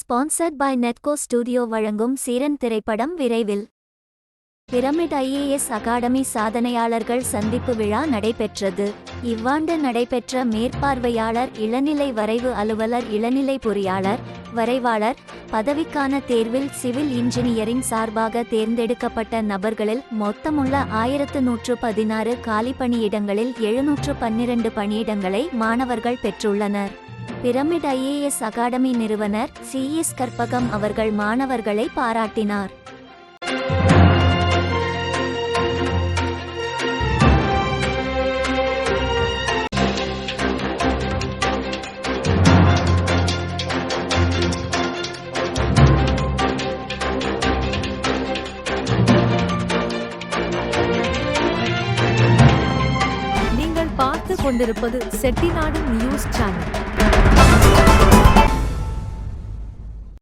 Sponsored by நெட்கோ studio வழங்கும் சீரன் திரைப்படம் விரைவில். பிரமிட் ஐஏஎஸ் அகாடமி சாதனையாளர்கள் சந்திப்பு விழா நடைபெற்றது. இவ்வாண்டு நடைபெற்ற மேற்பார்வையாளர் இளநிலை வரைவு அலுவலர் இளநிலை பொறியாளர் வரைவாளர் பதவிக்கான தேர்வில் சிவில் இன்ஜினியரிங் சார்பாக தேர்ந்தெடுக்கப்பட்ட நபர்களில் மொத்தமுள்ள ஆயிரத்து நூற்று பதினாறு காலி பணியிடங்களில் எழுநூற்று பன்னிரண்டு பணியிடங்களை மாணவர்கள் பெற்றுள்ளனர். பிரமிட் ஐஏஎஸ் அகாடமி நிறுவனர் சி எஸ் கற்பகம் அவர்கள் மாணவர்களை பாராட்டினார். நீங்கள் பார்த்து கொண்டிருப்பது செட்டிநாடு நியூஸ் சேனல்.